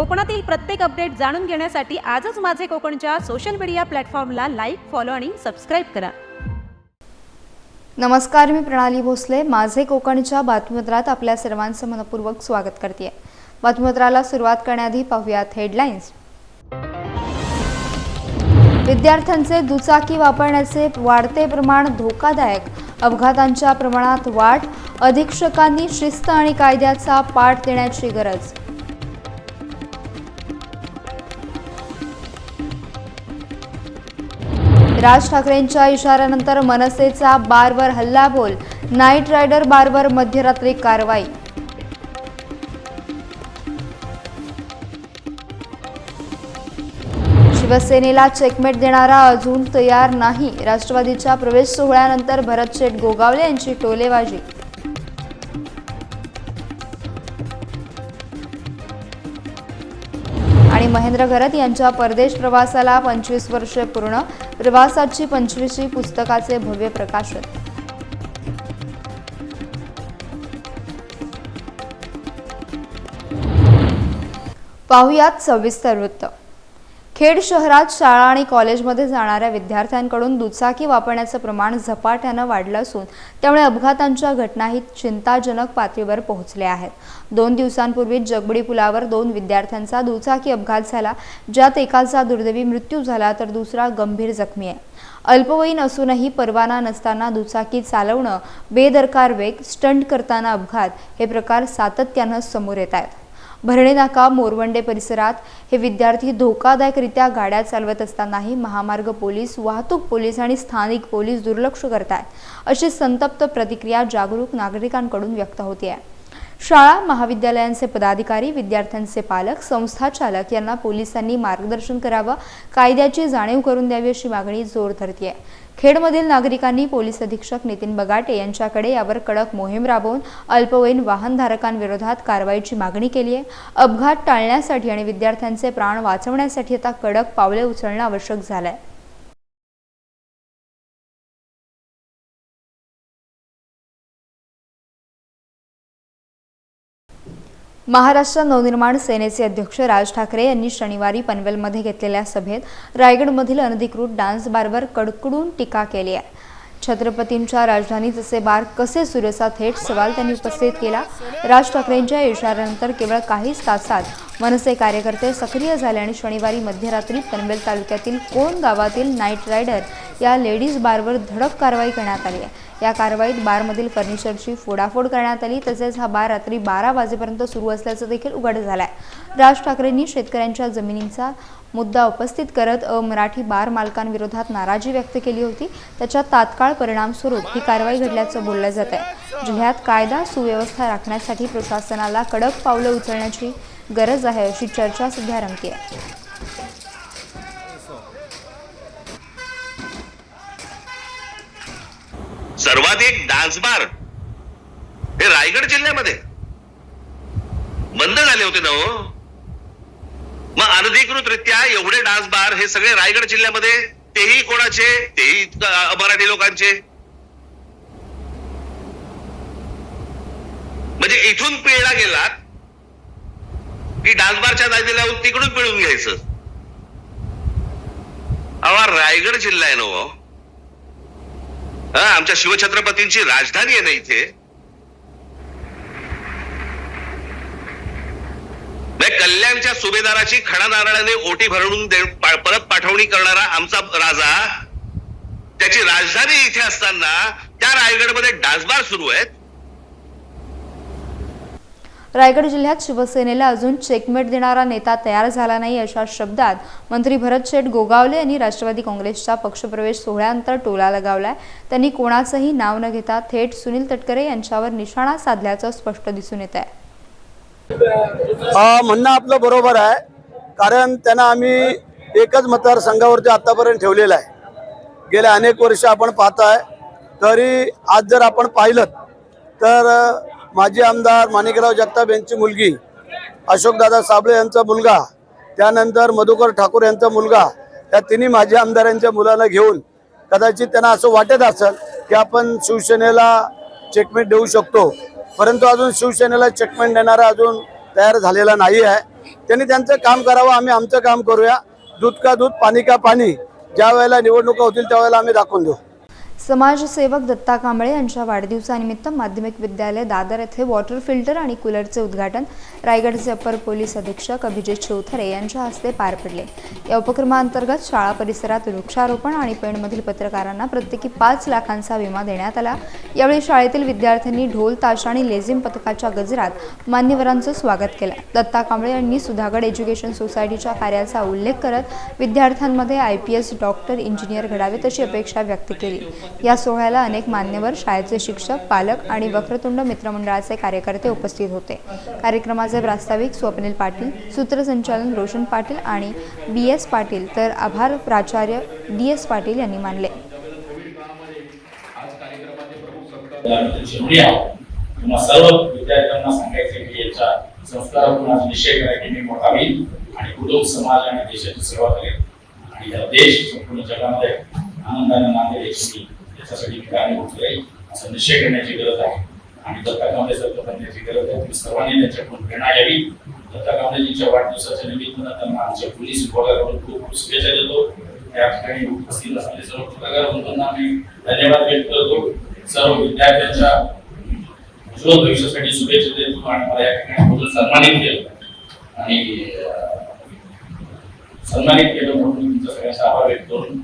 कोकणातील प्रत्येक अपडेट जाणून घेण्यासाठी आजच माझे कोकणच्या सोशल मीडिया प्लॅटफॉर्मला लाईक फॉलो आणि सबस्क्राईब करा. नमस्कार मी प्रणाली भोसले. माझे कोकणच्या बातमीपत्रात आपल्या सर्वांचं मनपूर्वक स्वागत करते. बातमीपत्राला सुरुवात करण्याआधी पाहूयात हेडलाईन्स विद्यार्थ्यांचे दुचाकी वापरण्याचे वाढते प्रमाण धोकादायक. अपघातांच्या प्रमाणात वाढ. अधीक्षकांनी शिस्त आणि कायद्याचा पाठ देण्याची गरज. राज ठाकरेंच्या इशाऱ्यानंतर मनसेचा बारवर हल्लाबोल नाईट रायडर बारवर मध्यरात्री कारवाई. शिवसेनेला चेकमेट देणारा अजून तयार नाही. राष्ट्रवादीच्या प्रवेश सोहळ्यानंतर भरत शेठ गोगावले यांची टोलेबाजी. महेंद्र घरत यांच्या परदेश प्रवासाला पंचवीस वर्षे पूर्ण प्रवासाची पंचवीसशी पुस्तकाचे भव्य प्रकाशन. पाहुयात सविस्तर वृत्त. खेड शहरात शाळा आणि कॉलेजमध्ये जाणाऱ्या विद्यार्थ्यांकडून दुचाकी वापरण्याचं प्रमाण झपाट्यानं वाढलं असून त्यामुळे अपघातांच्या घटनाही चिंताजनक पातळीवर पोहोचल्या आहेत. दोन दिवसांपूर्वी जगबडी पुलावर दोन विद्यार्थ्यांचा दुचाकी अपघात झाला ज्यात एकाचा दुर्दैवी मृत्यू झाला तर दुसरा गंभीर जखमी आहे. अल्पवयीन असूनही परवाना नसताना दुचाकी चालवणं बेदरकार वेग स्टंट करताना अपघात हे प्रकार सातत्यानं समोर येत आहेत. भरणे नाका मोरवंडे परिसरात हे विद्यार्थी धोकादायकरित्या गाड्या चालवत असतानाही महामार्ग पोलीस वाहतूक पोलीस आणि स्थानिक पोलीस दुर्लक्ष करत आहेत अशी संतप्त प्रतिक्रिया जागरूक नागरिकांकडून व्यक्त होते आहे शाळा महाविद्यालयांचे पदाधिकारी विद्यार्थ्यांचे पालक संस्था चालक यांना पोलिसांनी मार्गदर्शन करावं कायद्याची जाणीव करून द्यावी अशी मागणी जोर धरते खेडमधील नागरिकांनी पोलीस अधीक्षक नितीन बगाटे यांच्याकडे यावर कडक मोहीम राबवून अल्पवयीन वाहनधारकांविरोधात कारवाईची मागणी केली आहे. अपघात टाळण्यासाठी आणि विद्यार्थ्यांचे प्राण वाचवण्यासाठी आता कडक पावले उचलणं आवश्यक झालं आहे महाराष्ट्र नवनिर्माण सेनेचे अध्यक्ष राज ठाकरे यांनी शनिवारी पनवेलमध्ये घेतलेल्या सभेत रायगडमधील अनधिकृत डान्स बारवर कडकडून टीका केली आहे. छत्रपतींच्या राजधानीत असे बार कसे सुरेसा थेट सवाल त्यांनी उपस्थित केला. राज ठाकरेंच्या इशाऱ्यानंतर केवळ काहीच तासात मनसे कार्यकर्ते सक्रिय झाले आणि शनिवारी मध्यरात्री पनवेल तालुक्यातील कोण गावातील नाईट रायडर या लेडीज बारवर धडक कारवाई करण्यात आली आहे. या कारवाईत बारमधील फर्निचरची फोडाफोड करण्यात आली तसेच हा बार रात्री बारा वाजेपर्यंत सुरू असल्याचं देखील उघड झालं आहे राज ठाकरेंनी शेतकऱ्यांच्या जमिनींचा मुद्दा उपस्थित करत मराठी बार मालकांविरोधात नाराजी व्यक्त केली होती. त्याच्या तात्काळ परिणामस्वरूप ही कारवाई घडल्याचं बोललं जात आहे जिल्ह्यात कायदा सुव्यवस्था राखण्यासाठी प्रशासनाला कडक पावलं उचलण्याची गरज आहे अशी चर्चा सध्या आहे सर्वाधिक डान्स बार हे रायगड जिल्ह्यामध्ये. बंद झाले होते ना हो. मग अनधिकृतरित्या एवढे डान्स बार हे सगळे रायगड जिल्ह्यामध्ये तेही कोणाचे? तेही मराठी लोकांचे. म्हणजे इथून पिळला गेलात की डान्स बारच्या तिकडून पिळून घ्यायचं. अवा रायगड जिल्हा आहे ना हो. हा आमच्या शिवछत्रपतींची राजधानी आहे ना इथे? नाही, कल्याणच्या सुभेदाराची खडा नारळाने ओटी भरून परत पाठवणी करणारा आमचा राजा त्याची राजधानी इथे असताना त्या रायगडमध्ये डासबार सुरू आहेत. रायगड जिल्ह्यात शिवसेनेला अजून चेकमेट देणारा नेता तयार झाला नाही अशा शब्दात मंत्री भरत शेठ गोगावले यांनी राष्ट्रवादी काँग्रेसच्या पक्षप्रवेश सोहळ्यानंतर टोला लगावलाय. त्यांनी कोणाचंही नाव न घेता थेट सुनील तटकरे यांच्यावर निशाणा साधल्याचं स्पष्ट दिसून येत आहे म्हणणं आपलं बरोबर आहे. कारण त्यांना आम्ही एकच मतदारसंघावरती आतापर्यंत ठेवलेलं आहे. गेल्या अनेक वर्ष आपण पाहताय. तरी आज जर आपण पाहिलं तर माजी आमदार माणिकराव जगताप यांची मुलगी अशोकदादा साबळे यांचा मुलगा त्यानंतर मधुकर ठाकूर यांचा मुलगा या तिन्ही माजी आमदारांच्या मुलाला घेऊन कदाचित त्यांना असं वाटत असेल की आपण शिवसेनेला चेकमेंट देऊ शकतो. परंतु अजून शिवसेनेला चेकमेंट देणारा अजून तयार झालेला नाही आहे. त्यांनी त्यांचं काम करावं आम्ही आमचं काम करूया. दूध का दूध पाणी का पाणी ज्या वेळेला निवडणुका होतील त्यावेळेला आम्ही दाखवून देऊ. समाजसेवक दत्ता कांबळे यांच्या वाढदिवसानिमित्त माध्यमिक विद्यालय दादर येथे वॉटर फिल्टर आणि कूलरचे उद्घाटन. रायगडचे अपर पोलीस अधीक्षक अभिजित चौथरे यांच्या हस्ते पार पडले. या उपक्रमाअंतर्गत शाळा परिसरात वृक्षारोपण आणि पेणमधील पत्रकारांना प्रत्येकी पाच लाखांचा विमा देण्यात आला. यावेळी शाळेतील विद्यार्थ्यांनी ढोल ताश आणि लेझिम पथकाच्या गजरात मान्यवरांचं स्वागत केलं. दत्ता कांबळे यांनी सुधागड एज्युकेशन सोसायटीच्या कार्याचा उल्लेख करत विद्यार्थ्यांमध्ये I P S doctor engineer घडावेत अशी अपेक्षा व्यक्त केली. या सोहळ्याला अनेक मान्यवर शाळेचे शिक्षक पालक आणि वक्रतुंड मित्रमंडळाचे कार्यकर्ते उपस्थित होते. कार्यक्रमाचे प्रास्ताविक स्वप्नील पाटील सूत्रसंचालन रोशन पाटील आणि बी एस पाटील तर आभार प्राचार्य डी एस पाटील यांनी मानले. सर्व विद्यार्थ्यांना सांगायचे की याच्या संस्कारातून आज निश्चय करा की मी मोठा होईल आणि कुटुंब समाज आणि देशाची सेवा करेल. आणि हा देश संपूर्ण जगामध्ये आनंदाने नांदेल याची मी याच्यासाठी मी कारणीभूत असं निश्चय करण्याची गरज आहे. आणि दत्ता कांबळे सारखं बनण्याची गरज आहे. तुम्ही सर्वांनी त्यांच्याकडून प्रेरणा घ्यावी. दत्ता कांबळेजींच्या वाढदिवसाच्या निमित्तानं त्यांना आमच्या पोलीस विभागाकडून खूप खूप शुभेच्छा देतो. त्या ठिकाणी उपस्थित असलेले सर्व पत्रकार बंधूंना आम्ही धन्यवाद व्यक्त करतो. सर्व विद्यार्थ्यांच्या उज्ज्वल भविष्यासाठी शुभेच्छा देतो आणि मला या ठिकाणी बोलून सन्मानित केलं. आणि सन्मानित केलं म्हणून तुमचा सगळ्यांचा आभार व्यक्त करून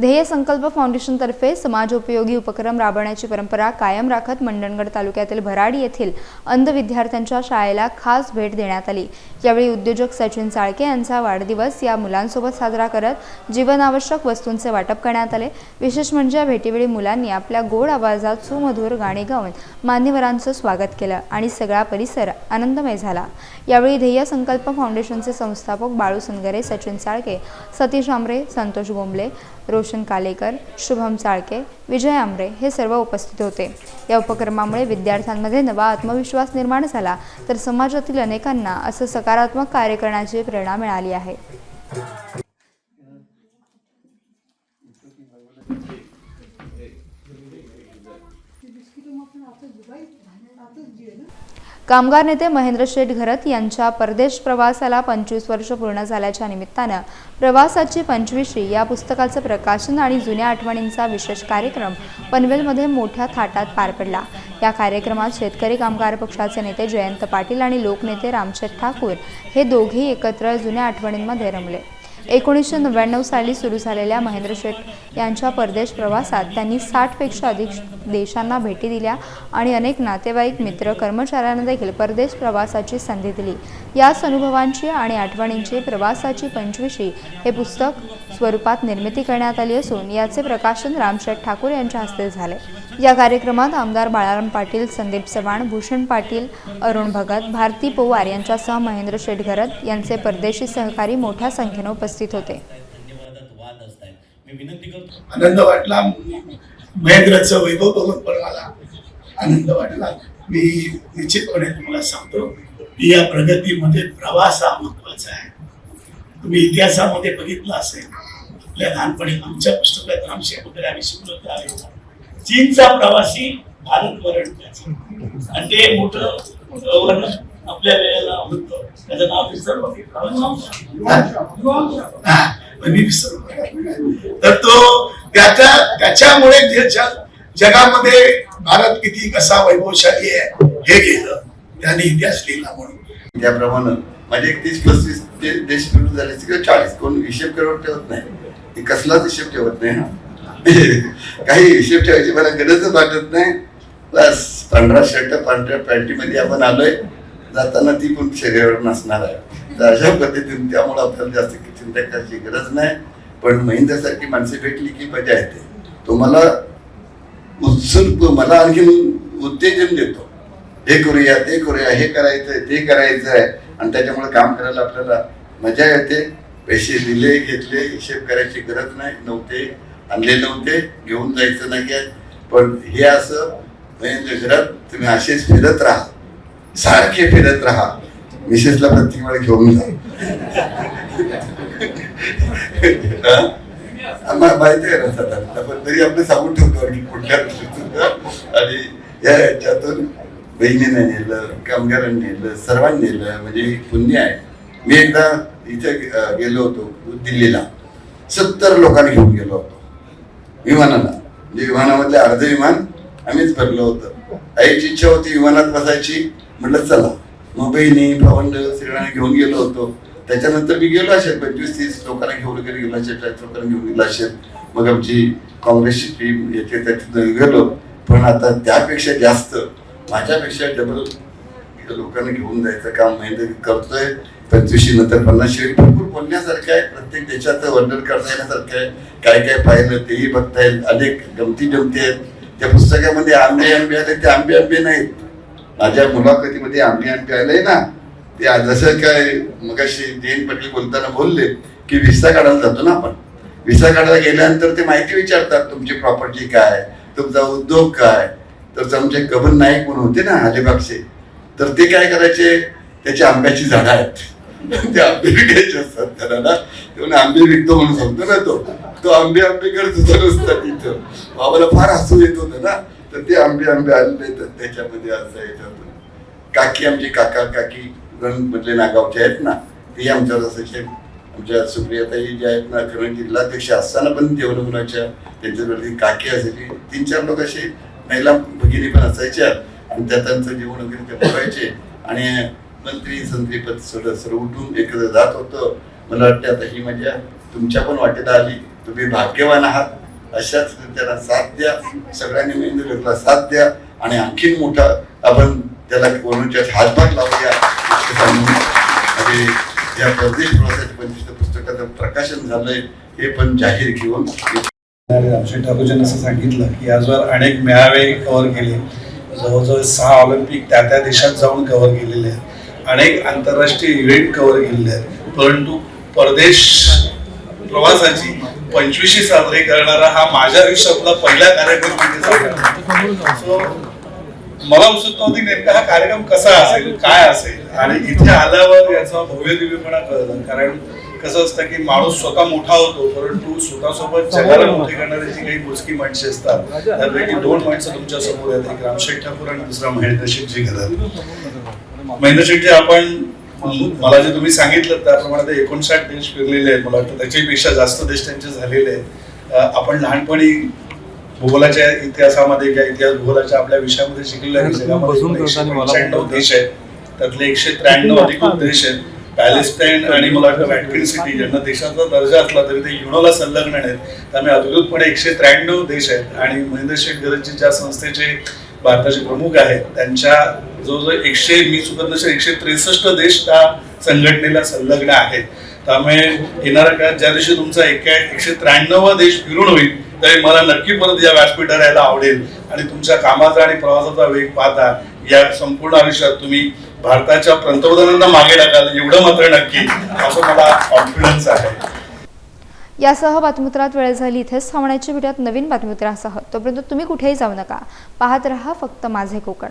ध्येय संकल्प फाउंडेशनतर्फे समाजोपयोगी उपक्रम राबवण्याची परंपरा कायम राखत मंडणगड तालुक्यातील भराडी येथील अंध विद्यार्थ्यांच्या शाळेला खास भेट देण्यात आली. यावेळी उद्योजक सचिन चाळके यांचा वाढदिवस या मुलांसोबत साजरा करत जीवनावश्यक वस्तूंचे वाटप करण्यात आले. विशेष म्हणजे या भेटीवेळी मुलांनी आपल्या गोड आवाजात सुमधुर गाणी गाऊन मान्यवरांचं स्वागत केलं आणि सगळा परिसर आनंदमय झाला. यावेळी ध्येय संकल्प फाउंडेशनचे संस्थापक बाळू सनगरे सचिन चाळके सतीश आमरे संतोष गोंबले रोशन कालेकर शुभम चाळके विजय आमरे हे सर्व उपस्थित होते. या उपक्रमामुळे विद्यार्थ्यांमध्ये नवा आत्मविश्वास निर्माण झाला तर समाजातील अनेकांना असं सकारात्मक कार्य करण्याची प्रेरणा मिळाली आहे. कामगार नेते महेंद्र शेठ घरत यांच्या परदेश प्रवासाला पंचवीस वर्ष पूर्ण झाल्याच्या निमित्तानं प्रवासाची पंचवीशी या पुस्तकाचं प्रकाशन आणि जुन्या आठवणींचा विशेष कार्यक्रम पनवेलमध्ये मोठ्या थाटात पार पडला. या कार्यक्रमात शेतकरी कामगार पक्षाचे नेते जयंत पाटील आणि लोकनेते रामशेठ ठाकूर हे दोघेही एकत्र जुन्या आठवणींमध्ये रमले. एकोणीसशे नव्याण्णव साली सुरू झालेल्या महेंद्र शेठ यांच्या परदेश प्रवासात त्यांनी साठपेक्षा अधिक देशांना भेटी दिल्या आणि अनेक नातेवाईक मित्र कर्मचाऱ्यांना देखील परदेश प्रवासाची संधी दिली. याच अनुभवांची आणि आठवणींची प्रवासाची पंचवीशी हे पुस्तक स्वरूपात निर्मिती करण्यात आली असून याचे प्रकाशन रामशेठ ठाकूर यांच्या हस्ते झाले. या कार्यक्रमात आमदार बाळाराम पाटील संदीप चव्हाण भूषण पाटील अरुण भगत भारती पोवार यांच्यासह महेंद्र शेटघरत यांचे परदेशी सहकारी मोठ्या संख्येने उपस्थित होते. मी विनंती करतो. आनंद वाटला. महेंद्राचं वैभव बघून पण मला आनंद वाटला. मी निश्चितपणे तुम्हाला सांगतो की या प्रगतीमध्ये प्रवास हा महत्त्वाचा आहे. तुम्ही इतिहासामध्ये बघितलं असेल आपल्या लहानपणी आमच्या पुस्तकात रामशेठ वगैरे आम्ही शिकलो आहे चीनचा प्रवासी भारत वरण आणि ते मोठं वर्णन आपल्या वेळेला होतं. त्याचं नाव विसरलो मी. तर तो त्याच्या त्याच्यामुळे जे जगामध्ये भारत किती कसा वैभवशाली आहे हे गेलं. त्याने इतिहास लिहिला म्हणून. त्याप्रमाणे माझे एक तीस पस्तीस ते देश मिळून झाले किंवा चाळीस कोण हिशेब करून ठेवत नाही. ते कसलाच हिशेब ठेवत नाही हा. काही हिशेब ठेवायची मला गरजच वाटत नाही. बस पांढरा शर्ट पांढऱ्या पॅन्टीमध्ये आपण आलोय. जाताना ती पण शरीरावर नसणार आहे. तर अशा पद्धतीने त्यामुळे आपल्याला जास्त चिंता गरज नाही पण महिंद्रासारखी माणसे भेटली की मजा येते. तो मला उत्सुक मला आणखीन उत्तेजन देतो. हे करूया ते करूया हे करायचंय ते करायचं आहे आणि त्याच्यामुळे काम करायला आपल्याला मजा येते. पैसे दिले घेतले हिशेब करायची गरज नाही नव्हते आणले नव्हते घेऊन जायचं नाही आहे. पण हे असं महेंद्र घरात तुम्ही असेच फिरत राहा. सारखे फिरत राहा. मिसेसला प्रत्येक वेळा घेऊन जा. माहिती आहे ना साधारण पण तरी आपण सांगून ठेवतो की कुठल्या आणि या याच्यातून बहिणीने नेलं कामगारांनी नेलं सर्वांनी नेलं. म्हणजे पुण्य आहे. मी एकदा इथे गेलो होतो दिल्लीला. सत्तर लोकांनी घेऊन गेलो होतो. विमानाला. म्हणजे विमानामधले अर्ध विमान आम्हीच भरलो होतं. आईची इच्छा होती विमानात बसायची. म्हटलं चला. मग बहिणी भावंड सगळ्यांना घेऊन गेलो होतो. त्याच्यानंतर मी गेलो असेल पंचवीस तीस लोकांना घेऊन वगैरे गेलो असेल चाळीस लोकांना घेऊन गेलो असेल. मग आमची काँग्रेसची टीम येथे त्याच्यात गेलो पण आता त्यापेक्षा जास्त माझ्यापेक्षा डबल लोकांना घेऊन जायचं काम महेंद्र करतोय. पंचवीसशे नंतर पन्नासशे भरपूर बोलण्यासारखं आहे. प्रत्येक देशाचं वर्णन करता येण्यासारखं आहे. काय काय पाहिलं तेही बघता येईल. अनेक गमती जमती आहेत. त्या पुस्तकामध्ये आंबे आंबे आले ते आंबे आंबे नाहीत. माझ्या मुलाखतीमध्ये आंबे आंबे आले ना ते जसं काय मगाशी जयंत पाटील बोलताना बोलले की विसा काढायला जातो ना आपण. विसा काढायला गेल्यानंतर ते माहिती विचारतात तुमची प्रॉपर्टी काय? तुमचा उद्योग काय? तर आमचे कबन नाईक म्हणून होते ना अलिबागचे तर ते काय करायचे? त्याची आंब्याची झाडं आहेत. ते आंबे विकायचे असतात त्याला ना. ते आंबे विकतो म्हणून सांगतो ना तो. तो आंबे आंबे करत होता असतात तिथं. बाबाला फार हसू येत होतं ना. तर ते आंबे आंबे आणले तर त्याच्यामध्ये असं याच्यातून काकी आमची काका काकी मधले नागावचे आहेत ना ते आमच्यावर जसे आमच्या सुप्रियाताई जे आहेत ना खरं जिल्हाध्यक्ष असताना पण देवलमुनाच्या त्यांच्यावरती काकी असायची. तीन चार लोक असे महिला भगिनी पण असायच्या आणि त्या त्यांचं जेवण वगैरे ते बघायचे आणि मंत्री संत्री पद सर्व उठून एकत्र जात होतं. मला वाटतं आता ही मजा तुमच्या पण वाटेला आली. तुम्ही भाग्यवान आहात. अशाच त्याला साथ द्या. सगळ्यांनी महेंद्रला साथ द्या. आणि आणखीन मोठा आपण त्याला कोरोनाच्या हातभार लावूया. आणि या परदेश प्रवासाच्या पंचवीस पुस्तकाचं प्रकाशन झालंय हे पण जाहीर घेऊन. रामशेठ ठाकूरजींनी असं सांगितलं की आजवर अनेक मेळावे कव्हर केले जवळजवळ सहा ऑलिम्पिक त्या त्या देशात जाऊन कव्हर केलेले आहेत. अनेक आंतरराष्ट्रीय इव्हेंट कव्हर केलेले आहेत. परंतु परदेश प्रवासाची पंचवीशी साजरी करणारा हा माझ्या आयुष्यातला पहिला कार्यक्रम म्हणजे मला उत्सुकता होती नेमका हा कार्यक्रम कसा असेल काय असेल? आणि इथे आल्यावर याचा भव्य दिव्यपणा कळलं. कारण कसं असतं की माणूस स्वतः मोठा होतो परंतु स्वतःसोबत जगाला मोठे करणारी जी काही मोजकी माणसे असतात त्यापैकी दोन माणसं तुमच्यासमोर आहेत. एक रामशेठ ठाकूर आणि दुसरा महेंद्र शेठजी घरात महेंद्र शेठजी आपण मला जे तुम्ही सांगितलं त्याप्रमाणे ते एकोणसाठ देश फिरलेले आहेत. मला वाटतं त्याच्यापेक्षा जास्त देश त्यांचे झालेले आहेत. आपण लहानपणी भूगोलाच्या इतिहासामध्ये किंवा इतिहास भूगोलाच्या आपल्या विषयामध्ये शिकलेलं आहे की जगामध्ये एकशे पंच्याण्णव देश आहेत. त्यातले एकशे त्र्याण्णव अधिकृत देश आहेत. पॅलेस्टाईन आणि मला वाटतं व्हॅटिकन सिटी ज्यांना देशाचा दर्जा असला तरी ते युनोला संलग्न आहेत. त्यामुळे अधिकृतपणे एकशे त्र्याण्णव देश आहेत. आणि महेंद्र शेठ गरजजी ज्या संस्थेचे भारताचे प्रमुख आहेत त्यांच्या जवळजवळ एकशे मी चुकत एकशे त्रेसष्ट देश त्या संघटनेला संलग्न आहेत. त्यामुळे येणाऱ्या काळात ज्या दिवशी तुमचा एका एकशे त्र्याण्णव देश फिरून होईल तरी मला नक्की परत या व्यासपीठावर यायला आवडेल. आणि तुमच्या कामाचा आणि प्रवासाचा वेग पाहता या संपूर्ण आयुष्यात तुम्ही भारताच्या पंतप्रधानांना मागे टाकाल एवढं मात्र नक्की. असं मला कॉन्फिडन्स आहे. यासह बातमीपत्रात वेळ झाली इथेच थांबण्याची भेटत नवीन बातमीपत्रासह. तोपर्यंत तुम्ही कुठेही जाऊ नका. पाहत रहा फक्त माझे कोकण.